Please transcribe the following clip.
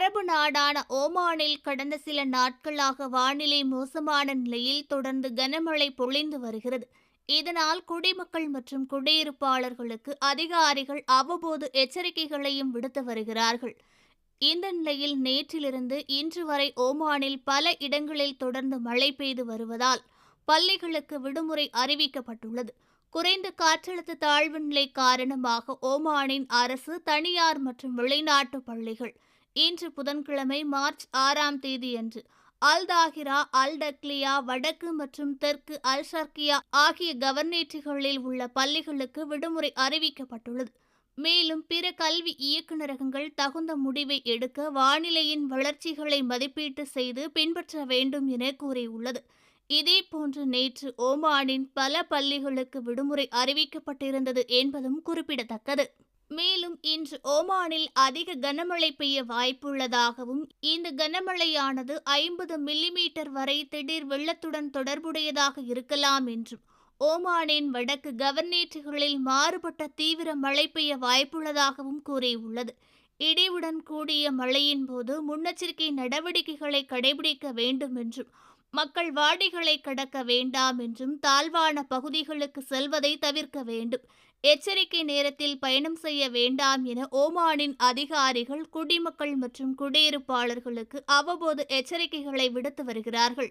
அரபு நாடான ஓமானில் கடந்த சில நாட்களாக வானிலை மோசமான நிலையில் தொடர்ந்து கனமழை பொழிந்து வருகிறது. இதனால் குடிமக்கள் மற்றும் குடியிருப்பாளர்களுக்கு அதிகாரிகள் அவ்வப்போது எச்சரிக்கைகளையும் விடுத்து வருகிறார்கள். இந்த நிலையில் நேற்றிலிருந்து இன்று வரை ஓமானில் பல இடங்களில் தொடர்ந்து மழை பெய்து வருவதால் பள்ளிகளுக்கு விடுமுறை அறிவிக்கப்பட்டுள்ளது. குறைந்த காற்றழுத்த தாழ்வு நிலை காரணமாக ஓமானின் அரசு தனியார் மற்றும் வெளிநாட்டு பள்ளிகள் இன்று புதன்கிழமை மார்ச் ஆறாம் தேதியன்று அல் தாகிரா அல் டக்லியா வடக்கு மற்றும் தெற்கு அல் ஷர்கியா ஆகிய கவர்னேட்டுகளில் உள்ள பள்ளிகளுக்கு விடுமுறை அறிவிக்கப்பட்டுள்ளது. மேலும் பிற கல்வி இயக்குநரகங்கள் தகுந்த முடிவை எடுக்க வானிலையின் வளர்ச்சிகளை மதிப்பீட்டு செய்து பின்பற்ற வேண்டும் என கூறியுள்ளது. இதேபோன்று நேற்று ஓமானின் பல பள்ளிகளுக்கு விடுமுறை அறிவிக்கப்பட்டிருந்தது என்பதும் குறிப்பிடத்தக்கது. மேலும் இன்று ஓமானில் அதிக கனமழை பெய்ய வாய்ப்புள்ளதாகவும் இந்த கனமழையானது ஐம்பது மில்லிமீட்டர் வரை திடீர் வெள்ளத்துடன் தொடர்புடையதாக இருக்கலாம் என்றும் ஓமானின் வடக்கு கவர்னேட்டுகளில் மாறுபட்ட தீவிர மழை பெய்ய வாய்ப்புள்ளதாகவும் கூறியுள்ளது. இடிவுடன் கூடிய மழையின் போது முன்னெச்சரிக்கை நடவடிக்கைகளை கடைபிடிக்க வேண்டும் என்றும் மக்கள் வாடிகளை கடக்க வேண்டாம் என்றும் தாழ்வான பகுதிகளுக்கு செல்வதை தவிர்க்க வேண்டும். எச்சரிக்கை நேரத்தில் பயணம் செய்ய வேண்டாம் என ஓமானின் அதிகாரிகள் குடிமக்கள் மற்றும் குடியிருப்பாளர்களுக்கு அவ்வப்போது எச்சரிக்கைகளை விடுத்து வருகிறார்கள்.